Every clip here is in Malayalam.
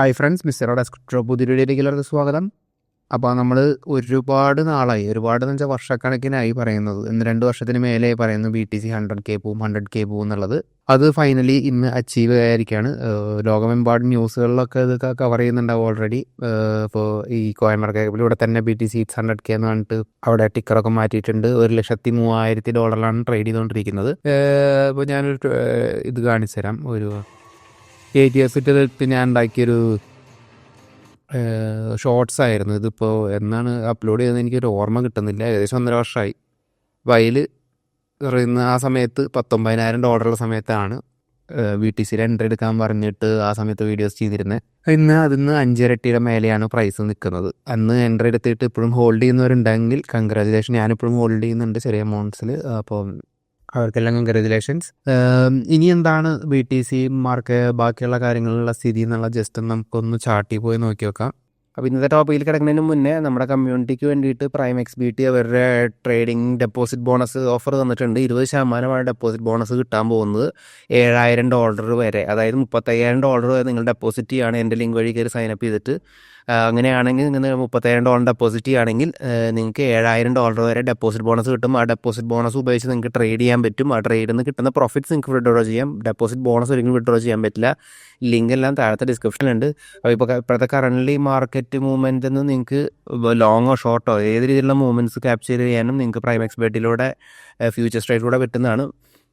ഹായ് ഫ്രണ്ട്സ് മിസ്റ്റർ ഡെസ്ക്ടോപ്പ് പുതിയ വീഡിയോയിലേക്ക് എല്ലാവർക്കും സ്വാഗതം. അപ്പോൾ നമ്മൾ ഒരുപാട് നാളായി ഒരുപാട് എന്ന് വെച്ചാൽ വർഷക്കണക്കിനായി പറയുന്നത്. ഇന്ന് രണ്ട് വർഷത്തിന് മേലെ പറയുന്നു B T C hundred K പോവും ഹൺഡ്രഡ് കെ പോവും എന്നുള്ളത്. അത് ഫൈനലി ഇന്ന് അച്ചീവ് ആയിരിക്കുകയാണ് ലോകമെമ്പാട് ന്യൂസുകളിലൊക്കെ ഇത് കവർ ചെയ്യുന്നുണ്ടാവും ഓൾറെഡി ഇപ്പോൾ ഈ കോയമർ കേബിൾ ഇവിടെ തന്നെ B T C hundred K എന്ന് പറഞ്ഞിട്ട് അവിടെ ടിക്കറൊക്കെ മാറ്റിയിട്ടുണ്ട്. ഒരു ലക്ഷത്തി മൂവായിരത്തി ഡോളറിലാണ് ട്രേഡ് ചെയ്തുകൊണ്ടിരിക്കുന്നത് ഇപ്പോൾ ഞാനൊരു ഇത് കാണിച്ചു തരാം ഒരു കെ ജി എഫ് ഞാൻ ഉണ്ടാക്കിയൊരു ഷോർട്സ് ആയിരുന്നു ഇതിപ്പോൾ എന്നാണ് അപ്ലോഡ് ചെയ്തത് എനിക്കൊരു ഓർമ്മ കിട്ടുന്നില്ല. ഏകദേശം ഒന്നര വർഷമായി വയൽ പറയുന്ന ആ സമയത്ത് പത്തൊമ്പതിനായിരം ഡോളറുള്ള സമയത്താണ് വി ടി സിയിൽ എൻട്രി എടുക്കാൻ പറഞ്ഞിട്ട് ആ സമയത്ത് വീഡിയോസ് ചെയ്തിരുന്നത് ഇന്ന് അതിന്ന് അഞ്ചിരട്ടിയുടെ മേലെയാണ് പ്രൈസ് നിൽക്കുന്നത് അന്ന് എൻട്രി എടുത്തിട്ട് ഇപ്പോഴും ഹോൾഡ് ചെയ്യുന്നവരുണ്ടെങ്കിൽ കൺഗ്രാജുലേഷൻ ഞാനിപ്പോഴും ഹോൾഡ് ചെയ്യുന്നുണ്ട് ചെറിയ എമൗണ്ട്സിൽ അപ്പോൾ അവർക്കെല്ലാം കൺഗ്രാജുലേഷൻസ് ഇനി എന്താണ് ബി ടി സി മാർക്ക് ബാക്കിയുള്ള കാര്യങ്ങളിലുള്ള സ്ഥിതി എന്നുള്ള ജസ്റ്റ് നമുക്കൊന്ന് ചാർട്ടിൽ പോയി നോക്കി നോക്കാം അപ്പോൾ ഇന്നത്തെ ടോപ്പിക്കിൽ കിടക്കുന്നതിന് മുന്നേ നമ്മുടെ കമ്മ്യൂണിറ്റിക്ക് വേണ്ടിയിട്ട് പ്രൈം എക്സ് ബി ടി അവരുടെ ട്രേഡിംഗ് ഡെപ്പോസിറ്റ് ബോണസ് ഓഫർ തന്നിട്ടുണ്ട്. ഇരുപത് ശതമാനമാണ് ഡെപ്പോസിറ്റ് ബോണസ് കിട്ടാൻ പോകുന്നത്. ഏഴായിരം ഡോളർ വരെ അതായത് മുപ്പത്തയ്യായിരം ഡോളർ വരെ നിങ്ങൾ ഡെപ്പോസിറ്റ് ചെയ്യുകയാണ് എന്റെ ലിങ്ക് വഴി കയറി സൈനപ്പ് ചെയ്തിട്ട്. അങ്ങനെയാണെങ്കിൽ നിങ്ങൾ മുപ്പത്തയ്യായിരം ഡോളർ ഡെപ്പോസിറ്റ് ചെയ്യുകയാണെങ്കിൽ നിങ്ങൾക്ക് ഏഴായിരം ഡോളർ വരെ ഡെപ്പോസിറ്റ് ബോണസ് കിട്ടും. ആ ഡെപ്പോസിറ്റ് ബോണസ് ഉപയോഗിച്ച് നിങ്ങൾക്ക് ട്രേഡ് ചെയ്യാൻ പറ്റും. ആ ട്രേഡിൽ നിന്ന് കിട്ടുന്ന പ്രോഫിറ്റ്സ് നിങ്ങൾക്ക് വിഡ്രോ ചെയ്യാം. ഡെപ്പോസിറ്റ് ബോണസ് ഒരിക്കലും വിഡ്രോ ചെയ്യാൻ പറ്റില്ല. ലിങ്ക് എല്ലാം താഴത്തെ ഡിസ്ക്രിപ്ഷനിലുണ്ട് അപ്പോൾ ഇപ്പോൾ ഇപ്പോഴത്തെ കറന്റ് മാർക്കറ്റ് മൂവ്മെന്റ് നിന്ന് നിങ്ങൾക്ക് ലോങ്ങോ ഷോർട്ടോ ഏത് രീതിയിലുള്ള മൂവ്മെന്റ്സ് ക്യാപ്ചർ ചെയ്യാനും നിങ്ങൾക്ക് പ്രൈം എക്സ്പേർട്ടിലൂടെ ഫ്യൂച്ചർ സ്ട്രേറ്റിലൂടെ പറ്റുന്നതാണ്.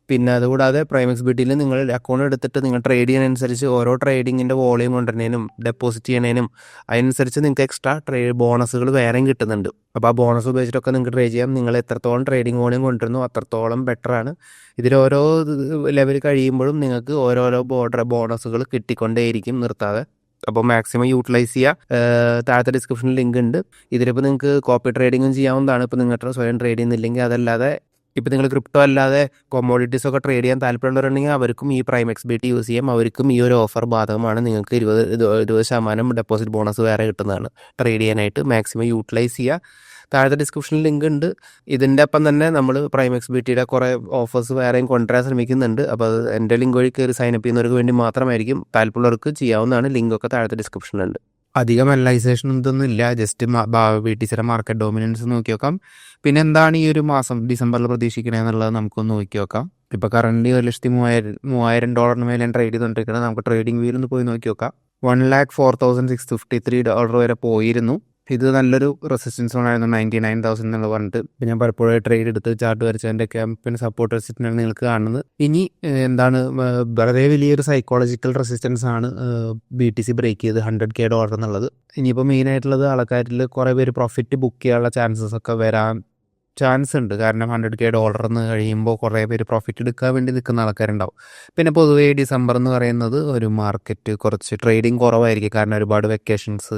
പിന്നെ അതുകൂടാതെ പ്രൈം എക്സ്ബിറ്റിയിൽ നിങ്ങൾ അക്കൗണ്ട് എടുത്തിട്ട് നിങ്ങൾ ട്രേഡ് ചെയ്യുന്നതനുസരിച്ച് ഓരോ ട്രേഡിങ്ങിന്റെ വോളിയം കൊണ്ടുവരുന്നതിനും ഡെപ്പോസിറ്റ് ചെയ്യണേനും അതിനനുസരിച്ച് നിങ്ങൾക്ക് എക്സ്ട്രാ ട്രേ ബോണസുകൾ വേറെയും കിട്ടുന്നുണ്ട്. അപ്പോൾ ആ ബോണസ് ഉപയോഗിച്ചിട്ടൊക്കെ നിങ്ങൾക്ക് ട്രേഡ് ചെയ്യാം. നിങ്ങൾ എത്രത്തോളം ട്രേഡിംഗ് വോളിയം കൊണ്ടുവരുന്നു അത്രത്തോളം ബെറ്ററാണ് ഇതിൽ ഓരോ ലെവൽ കഴിയുമ്പോഴും നിങ്ങൾക്ക് ഓരോരോ ബോർഡർ ബോണസുകൾ കിട്ടിക്കൊണ്ടേയിരിക്കും നിർത്താതെ. അപ്പോൾ മാക്സിമം യൂട്ടിലൈസ് ചെയ്യുക. താഴത്തെ ഡിസ്ക്രിപ്ഷനിൽ ലിങ്ക് ഉണ്ട്. ഇതിലിപ്പോൾ നിങ്ങൾക്ക് കോപ്പി ട്രേഡിങ്ങും ചെയ്യാവുന്നതാണ്. ഇപ്പോൾ നിങ്ങളുടെ സ്വയം ട്രേഡ് ചെയ്യുന്നില്ലെങ്കിൽ അതല്ലാതെ ഇപ്പോൾ നിങ്ങൾ ക്രിപ്റ്റോ അല്ലാതെ കൊമോഡിറ്റീസ് ഒക്കെ ട്രേഡ് ചെയ്യാൻ താല്പര്യമുള്ളവരുണ്ടെങ്കിൽ അവർക്കും ഈ പ്രൈം എക്സ് യൂസ് ചെയ്യാം. അവർക്കും ഈ ഒരു ഓഫർ ബാധകമാണ്. നിങ്ങൾക്ക് ഇരുപത് ഇരുപത് ശതമാനം ഡെപ്പോസിറ്റ് ബോണസ് വേറെ കിട്ടുന്നതാണ്. ട്രേഡ് ചെയ്യാനായിട്ട് മാക്സിമം യൂട്ടിലൈസ് ചെയ്യുക. താഴത്തെ ഡിസ്ക്രിപ്ഷനിൽ ലിങ്ക് ഉണ്ട്. ഇതിന്റെ ഒപ്പം തന്നെ നമ്മൾ പ്രൈം എക്സ് ബി ടിയുടെ കുറേ ഓഫേഴ്സ് വേറെയും കൊണ്ടുവരാൻ ശ്രമിക്കുന്നുണ്ട്. അപ്പോൾ അത് എന്റെ ലിങ്ക് വഴി കയറി സൈനപ്പ് ചെയ്യുന്നവർക്ക് വേണ്ടി മാത്രമായിരിക്കും താല്പര്യമുള്ളവർക്ക് ചെയ്യാവുന്നതാണ്. ലിങ്കൊക്കെ താഴത്തെ ഡിസ്ക്രിപ്ഷനിലുണ്ട് അധികം അനലൈസേഷൻ ഇതൊന്നും ഇല്ല. ജസ്റ്റ് ബി ടി സിയുടെ മാർക്കറ്റ് ഡോമിനൻസ് നോക്കി നോക്കാം. പിന്നെ എന്താണ് ഈ ഒരു മാസം ഡിസംബറിൽ പ്രതീക്ഷിക്കണേ എന്നുള്ളത് നമുക്കൊന്ന് നോക്കി നോക്കാം. ഇപ്പോൾ കറണ്ട് ഒരു ലക്ഷത്തി മൂവായിരം മൂവായിരം ഡോളറിന് മേലെ ട്രേഡ് ചെയ്തുകൊണ്ടിരിക്കുന്നത് നമുക്ക് ട്രേഡിംഗ് വ്യൂവിൽ ഒന്ന് പോയി നോക്കി നോക്കാം. One lakh four thousand six fifty three dollar വരെ പോയിരുന്നു. ഇത് നല്ലൊരു റെസിസ്റ്റൻസ് ആയിരുന്നു നയന്റി നയൻ തൗസൻഡ് എന്നുള്ള പറഞ്ഞിട്ട്. ഞാൻ പലപ്പോഴും ട്രേഡ് എടുത്ത് ചാർട്ട് വരച്ചതിന്റെ ക്യാമ്പിന് സപ്പോർട്ട് റെസിസ്റ്റന്റ് നിങ്ങൾക്ക് കാണുന്നത്. ഇനി എന്താണ് വളരെ വലിയൊരു സൈക്കോളജിക്കൽ റെസിസ്റ്റൻസ് ആണ് ബി ടി സി ബ്രേക്ക് ചെയ്ത് ഹൺഡ്രഡ് കെ ഡോളർ എന്നുള്ളത്. ഇനിയിപ്പോൾ മെയിനായിട്ടുള്ളത് ആൾക്കാരിൽ കുറേ പേര് പ്രോഫിറ്റ് ബുക്ക് ചെയ്യാനുള്ള ചാൻസസ് ഒക്കെ വരാൻ ചാൻസ് ഉണ്ട് കാരണം ഹൺഡ്രഡ് കെ ഡോളർ എന്ന് കഴിയുമ്പോൾ കുറേ പേര് പ്രോഫിറ്റ് എടുക്കാൻ വേണ്ടി നിൽക്കുന്ന ആൾക്കാരുണ്ടാവും. പിന്നെ പൊതുവേ ഡിസംബർ എന്ന് പറയുന്നത് ഒരു മാർക്കറ്റ് കുറച്ച് ട്രേഡിങ് കുറവായിരിക്കും. കാരണം ഒരുപാട് വെക്കേഷൻസ്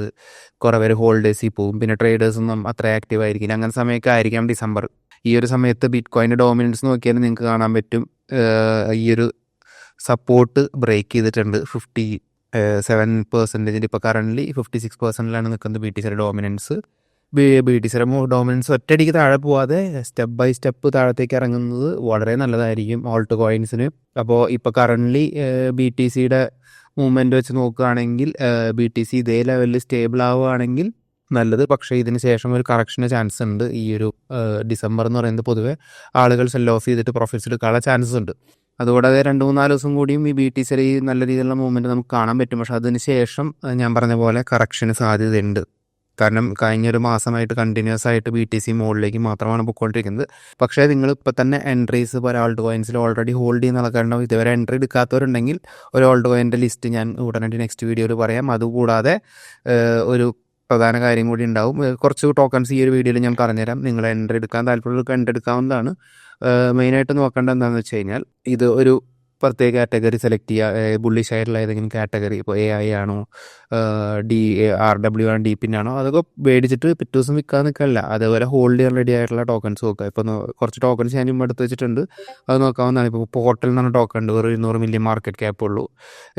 കുറേ പേര് ഹോളിഡേയ്സിൽ പോകും. പിന്നെ ട്രേഡേഴ്സ് ഒന്നും അത്ര ആക്റ്റീവ് ആയിരിക്കില്ല. അങ്ങനെ സമയമൊക്കെ ആയിരിക്കാം ഡിസംബർ ഈ ഒരു സമയത്ത് ബിറ്റ് കോയിന്റെ ഡോമിനൻസ് നോക്കിയാൽ നിങ്ങൾക്ക് കാണാൻ പറ്റും. ഈ ഒരു സപ്പോർട്ട് ബ്രേക്ക് ചെയ്തിട്ടുണ്ട്. ഫിഫ്റ്റി സെവൻ പെർസെന്റേജിൽ ഇപ്പോൾ കറന്റ്ലി ഫിഫ്റ്റി സിക്സ് പെർസെന്റിലാണ് നിൽക്കുന്നത് ബി ടി സിയുടെ ഡോമിനൻസ് ബി ബി ടി സിയുടെ ഡോമിനൻസ് ഒറ്റയടിക്ക് താഴെ പോവാതെ സ്റ്റെപ്പ് ബൈ സ്റ്റെപ്പ് താഴത്തേക്ക് ഇറങ്ങുന്നത് വളരെ നല്ലതായിരിക്കും ഓൾട്ട് കോയിൻസിന്. അപ്പോൾ ഇപ്പോൾ കറന്റ്ലി ബി ടി സിയുടെ മൂവ്മെന്റ് വെച്ച് നോക്കുകയാണെങ്കിൽ ബി ടി സി ഇതേ ലെവലിൽ സ്റ്റേബിൾ ആവുകയാണെങ്കിൽ നല്ലത്. പക്ഷേ ഇതിന് ശേഷം ഒരു കറക്ഷന് ചാൻസ് ഉണ്ട് ഈ ഒരു ഡിസംബർ എന്ന് പറയുന്നത് പൊതുവേ ആളുകൾ സെൽ ഓഫ് ചെയ്തിട്ട് പ്രോഫിറ്റ്സ് എടുക്കാനുള്ള ചാൻസസ് ഉണ്ട്. അതുകൂടാതെ രണ്ട് മൂന്നാൽ ദിവസം കൂടിയും ഈ ബി ടി സിയിൽ നല്ല രീതിയിലുള്ള മൂവ്മെന്റ് നമുക്ക് കാണാൻ പറ്റും. പക്ഷേ അതിന് ശേഷം ഞാൻ പറഞ്ഞ പോലെ കറക്ഷന് സാധ്യതയുണ്ട്. കാരണം കഴിഞ്ഞൊരു മാസമായിട്ട് കണ്ടിന്യൂസ് ആയിട്ട് ബി ടി സി മുകളിലേക്ക് മാത്രമാണ് പൊയ്ക്കൊണ്ടിരിക്കുന്നത്. പക്ഷേ നിങ്ങൾ ഇപ്പോൾ തന്നെ എൻട്രീസ് ഇപ്പോൾ ഓൾഡ് കോയിൻസിൽ ഓൾറെഡി ഹോൾഡ് ചെയ്യുന്ന ആൾക്കാരുണ്ടാവും ഇതുവരെ എൻട്രി എടുക്കാത്തവരുണ്ടെങ്കിൽ ഒരു ഓൾഡ് കോയിന്റെ ലിസ്റ്റ് ഞാൻ ഉടനടി നെക്സ്റ്റ് വീഡിയോയിൽ പറയാം. അതുകൂടാതെ ഒരു പ്രധാന കാര്യം കൂടി ഉണ്ടാവും. കുറച്ച് ടോക്കൺസ് ഈ ഒരു വീഡിയോയിൽ ഞാൻ പറഞ്ഞുതരാം. നിങ്ങൾ എൻട്രി എടുക്കാൻ താല്പര്യമുള്ളവർക്ക് എൻട്രി എടുക്കാവുന്നതാണ്. മെയിനായിട്ട് നോക്കേണ്ടത് എന്താണെന്ന് വെച്ച് കഴിഞ്ഞാൽ ഇത് ഒരു പ്രത്യേക കാറ്റഗറി സെലക്ട് ചെയ്യുക ബുള്ളിഷ് ആയിട്ടുള്ള ഏതെങ്കിലും കാറ്റഗറി ഇപ്പോൾ എ ഐ ആണോ ഡി ആർ ഡബ്ല്യു ആണോ ഡി പിൻ ആണോ അതൊക്കെ മേടിച്ചിട്ട് പിറ്റേ ദിവസം വിൽക്കാൻ നിൽക്കാനില്ല അതേപോലെ ഹോൾഡ് ചെയ്യാൻ റെഡി ആയിട്ടുള്ള ടോക്കൺസ് നോക്കുക. ഇപ്പോൾ കുറച്ച് ടോക്കൺസ് ഞാൻ ഇപ്പോൾ എടുത്ത് വെച്ചിട്ടുണ്ട്. അത് നോക്കാവുന്നതാണ് ഇപ്പോൾ പോർട്ടൽ എന്ന് പറഞ്ഞ ടോക്കൺ ഉണ്ട്. ഒരു ഇരുന്നൂറ് മില്യൺ മാർക്കറ്റ് ക്യാപ്പ് ഉള്ളൂ.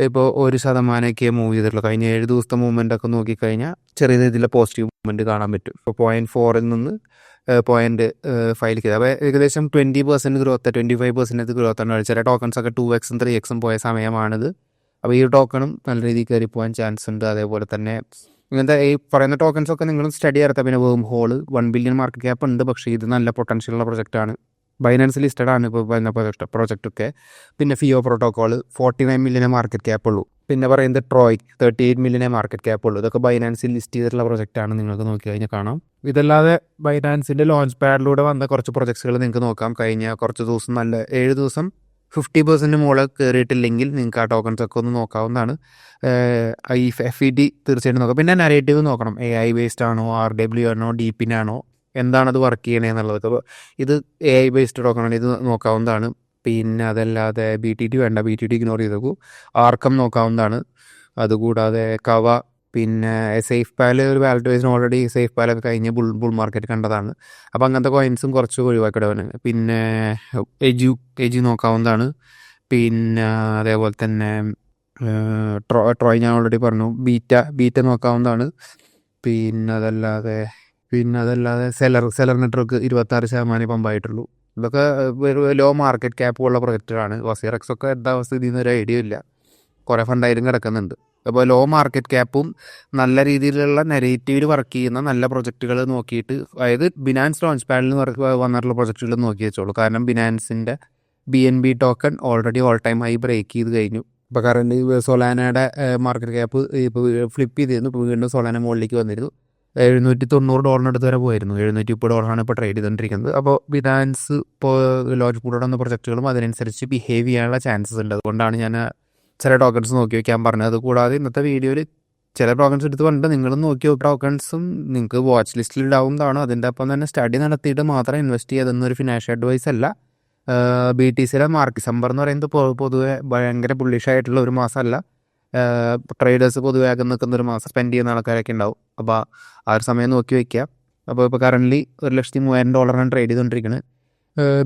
ഇപ്പോൾ ഒരു ശതമാനമൊക്കെ മൂവ് ചെയ്തിട്ടുള്ളൂ. കഴിഞ്ഞ ഏഴ് ദിവസത്തെ മൂവ്മെന്റ് ഒക്കെ നോക്കിക്കഴിഞ്ഞാൽ ചെറിയ രീതിയിലുള്ള പോസിറ്റീവ് മൂവ്മെന്റ് കാണാൻ പറ്റും. ഇപ്പോൾ പോയിന്റ് ഫോറിൽ നിന്ന് പോയിന്റ് ഫൈവ് ചെയ്ത് അപ്പോൾ ഏകദേശം twenty percent growth twenty five percent growth ആണ്. ചില ടോക്കൺസ് ഒക്കെ ടു എക്സും ത്രീ എക്സും പോയ സമയമാണിത്. അപ്പോൾ ഈ ടോക്കണും നല്ല രീതിയിൽ കയറി പോകാൻ ചാൻസ് ഉണ്ട്. അതേപോലെ തന്നെ ഇങ്ങനത്തെ ഈ പറയുന്ന ടോക്കൺസ് ഒക്കെ നിങ്ങൾ സ്റ്റഡി നടത്താം. പിന്നെ Wormhole one billion market cap ഉണ്ട്. പക്ഷേ ഇത് നല്ല പൊട്ടൻഷ്യൽ ഉള്ള പ്രൊജക്റ്റാണ് ബൈനാൻസ് ലിസ്റ്റഡ് ആണ് ഇപ്പോൾ വരുന്ന പ്രൊജക്ട് പ്രൊജക്റ്റൊക്കെ പിന്നെ ഫിയോ പ്രോട്ടോക്കോൾ ഫോർട്ടി നയൻ മില്യനെ മാർക്കറ്റ് ക്യാപ്പ് ഉള്ളൂ. പിന്നെ പറയുന്നത് ട്രോയ് തേർട്ടി എയ്റ്റ് മില്യനെ മാർക്കറ്റ് ക്യാപ്പ് ഉള്ളൂ. ഇതൊക്കെ ബൈനാൻസിൽ ലിസ്റ്റ് ചെയ്തിട്ടുള്ള പ്രൊജക്റ്റാണ് നിങ്ങൾക്ക് നോക്കി കഴിഞ്ഞാൽ കാണാം. ഇതല്ലാതെ ബൈനാൻസിന്റെ ലോഞ്ച് പാഡിലൂടെ വന്ന കുറച്ച് പ്രൊജക്ട്സുകൾ നിങ്ങൾക്ക് നോക്കാം. കഴിഞ്ഞ കുറച്ച് ദിവസം നല്ല ഏഴ് ദിവസം ഫിഫ്റ്റി പെർസെന്റ് മുകളിൽ കയറിയിട്ടില്ലെങ്കിൽ നിങ്ങൾക്ക് ആ ടോക്കൺസ് ഒക്കെ ഒന്ന് നോക്കാവുന്നതാണ്. ഈ എഫ് ഇ ഡി തീർച്ചയായിട്ടും നോക്കാം. പിന്നെ നരേറ്റീവ് നോക്കണം. എ ഐ ബേസ്ഡ് ആണോ ആർ ഡബ്ല്യു ആണോ ഡീപ്പിനാണോ എന്താണത് വർക്ക് ചെയ്യണേ എന്നുള്ളതൊക്കെ. ഇത് എ ഐ ബേസ്ഡ് ടോക്കണാണ് ഇത് നോക്കാവുന്നതാണ്. പിന്നെ അതല്ലാതെ ബി ടി ടി വേണ്ട. ബി ടി ടി ഇഗ്നോർ ചെയ്തേക്കൂ ആർക്കം നോക്കാവുന്നതാണ്. അതുകൂടാതെ കവ പിന്നെ സേഫ് പാൽ ഒരു വാലറ്റ് വൈസിന് ഓൾറെഡി സേഫ് പാലൊക്കെ കഴിഞ്ഞ് ബുൾ ബുൾ മാർക്കറ്റ് കണ്ടതാണ്. അപ്പോൾ അങ്ങനത്തെ കോയിൻസും കുറച്ച് ഒഴിവാക്കിയിടവന് പിന്നെ എജു എജു നോക്കാവുന്നതാണ്. പിന്നെ അതേപോലെ തന്നെ ട്രോ ട്രോയ് ഞാൻ ഓൾറെഡി പറഞ്ഞു. ബീറ്റ ബീറ്റ നോക്കാവുന്നതാണ്. പിന്നെ അതല്ലാതെ പിന്നെ അതല്ലാതെ സെലർ സെലർ നെറ്റ്വർക്ക് ഇരുപത്താറ് ശതമാനം പമ്പായിട്ടുള്ളൂ. ഇതൊക്കെ ലോ മാർക്കറ്റ് ക്യാപ്പ് ഉള്ള പ്രൊജക്റ്റാണ് വസീറക്സ് ഒക്കെ എന്താ സ്ഥിതി എന്നൊരു ഐഡിയ ഇല്ല. കുറേ ഫണ്ടായാലും കിടക്കുന്നുണ്ട്. അപ്പോൾ ലോ മാർക്കറ്റ് ക്യാപ്പും നല്ല രീതിയിലുള്ള നെഗറ്റീവിൽ വർക്ക് ചെയ്യുന്ന നല്ല പ്രൊജക്റ്റുകൾ നോക്കിയിട്ട് അതായത് ബിനാൻസ് ലോഞ്ച് പാഡിൽ വന്നിട്ടുള്ള പ്രൊജക്റ്റുകൾ നോക്കി വെച്ചോളൂ. കാരണം ബിനാൻസിന്റെ B N B token already all time ആയി ബ്രേക്ക് ചെയ്ത് കഴിഞ്ഞു. ഇപ്പോൾ കറണ്ട് സൊലാനയുടെ മാർക്കറ്റ് ക്യാപ്പ് ഇപ്പോൾ ഫ്ലിപ്പ് ചെയ്തിരുന്നു. ഇപ്പോൾ വീണ്ടും സൊലാന മുകളിലേക്ക് വന്നിരുന്നു. എഴുന്നൂറ്റി തൊണ്ണൂറ് ഡോളറിനടുത്ത് വരെ പോയിരുന്നു. എഴുന്നൂറ്റി മുപ്പത് ഡോളറാണ് ഇപ്പോൾ ട്രേഡ് ചെയ്തുകൊണ്ടിരിക്കുന്നത് അപ്പോൾ ബിനാൻസ് ഇപ്പോൾ ലോഞ്ച് കൂടുന്ന പ്രൊജക്റ്റുകളും അതിനനുസരിച്ച് ബിഹേവ് ചെയ്യാനുള്ള ചാൻസസ് ഉണ്ട്. അതുകൊണ്ടാണ് ഞാൻ ചില ടോക്കൺസ് നോക്കി വയ്ക്കാൻ പറഞ്ഞത്. അതുകൂടാതെ ഇന്നത്തെ വീഡിയോയിൽ ചില ടോക്കൺസ് എടുത്ത് പറഞ്ഞിട്ട് നിങ്ങൾ നോക്കി ടോക്കൺസും നിങ്ങൾക്ക് വാച്ച് ലിസ്റ്റിൽ ഉണ്ടാവുന്നതാണ് അതിന്റെ ഒപ്പം തന്നെ സ്റ്റഡി നടത്തിയിട്ട് മാത്രം ഇൻവെസ്റ്റ് ചെയ്തെന്നൊരു ഫിനാൻഷ്യൽ അഡ്വൈസ് അല്ല. ബി ടി സിയിലെ മാർക്ക് ഡിസംബർ എന്ന് പറയുന്നത് പൊതുവെ ഭയങ്കര പുള്ളിഷായിട്ടുള്ള ഒരു മാസമല്ല. ട്രേഡേഴ്സ് പൊതുവെ അകം നിൽക്കുന്ന ഒരു മാസം സ്പെൻഡ് ചെയ്യുന്ന ആൾക്കാരൊക്കെ ഉണ്ടാവും. അപ്പോൾ ആ ഒരു സമയം നോക്കി വയ്ക്കുക. അപ്പോൾ ഇപ്പോൾ കറന്റ്ലി ഒരു ലക്ഷത്തി മൂവായിരം ഡോളറാണ് ട്രേഡ് ചെയ്തുകൊണ്ടിരിക്കുന്നത്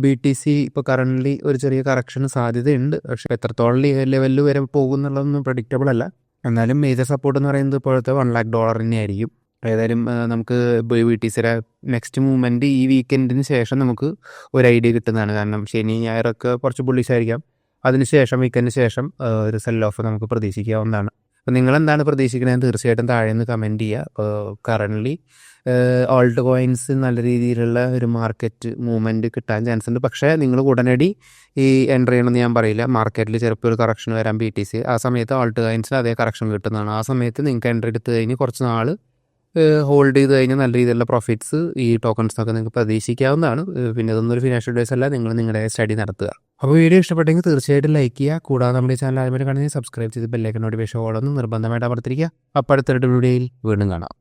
ബി ടി സി ഇപ്പോൾ കറന്റ്ലി ഒരു ചെറിയ കറക്ഷൻ സാധ്യതയുണ്ട്. പക്ഷേ എത്രത്തോളം ലെവലിൽ വരെ പോകും എന്നുള്ളതൊന്നും പ്രഡിക്റ്റബിൾ അല്ല. എന്നാലും മേജർ സപ്പോർട്ട് എന്ന് പറയുന്നത് ഇപ്പോഴത്തെ വൺ ലാക്ക് ഡോളർ തന്നെയായിരിക്കും ഏതായാലും നമുക്ക് ബി ടി സിയുടെ നെക്സ്റ്റ് മൂവ്മെന്റ് ഈ വീക്കെൻഡിന് ശേഷം നമുക്ക് ഒരു ഐഡിയ കിട്ടുന്നതാണ്. കാരണം ശനി ഞായറൊക്കെ കുറച്ച് ബുള്ളിഷ് ആയിരിക്കാം. അതിനുശേഷം വീക്കെൻഡിന് ശേഷം ഒരു സെൽ ഓഫ് നമുക്ക് പ്രതീക്ഷിക്കാവുന്നതാണ്. അപ്പോൾ നിങ്ങൾ എന്താണ് പ്രതീക്ഷിക്കുന്നത് തീർച്ചയായിട്ടും താഴെ നിന്ന് കമന്റ് ചെയ്യുക കറന്റ്ലി ഓൾഡ് കോയിൻസ് നല്ല രീതിയിലുള്ള ഒരു മാർക്കറ്റ് മൂവ്മെന്റ് കിട്ടാൻ ചാൻസ് ഉണ്ട്. പക്ഷേ നിങ്ങൾ ഉടനടി ഈ എന്റർ ചെയ്യണമെന്ന് ഞാൻ പറയില്ല. മാർക്കറ്റിൽ ചിലപ്പോൾ ഒരു കറക്ഷൻ വരാൻ ബി ടി സി ആ സമയത്ത് ഓൾട്ട് കോയിൻസിന് അതേ കറക്ഷൻ കിട്ടുന്നതാണ്. ആ സമയത്ത് നിങ്ങൾക്ക് എന്റർ എടുത്ത് കഴിഞ്ഞ് കുറച്ച് നാൾ ഹോൾഡ് ചെയ്ത് കഴിഞ്ഞാൽ നല്ല രീതിയിലുള്ള പ്രോഫിറ്റ്സ് ഈ ടോക്കൺസിനൊക്കെ നിങ്ങൾക്ക് പ്രതീക്ഷിക്കാവുന്നതാണ്. പിന്നെ ഇതൊന്നും ഒരു ഫിനാൻഷ്യൽ അഡ്വൈസ് അല്ല. നിങ്ങൾ നിങ്ങളുടെ സ്റ്റഡി നടത്തുക. അപ്പോൾ വീഡിയോ ഇഷ്ടപ്പെട്ടെങ്കിൽ തീർച്ചയായിട്ടും ലൈക്ക് ചെയ്യുക. കൂടാതെ നമ്മുടെ ചാനൽ ആദ്യമായിട്ട് കാണുന്നത് സബ്സ്ക്രൈബ് ചെയ്ത് ബെല്ലൈക്കൻ നോട്ടിഫിക്കേഷൻ ഓളൊന്ന് നിർബന്ധമായിട്ട് അമർത്തിരിക്കുക. അപ്പോൾ അടുത്തൊരു വീഡിയോയിൽ വീണ്ടും കാണാം.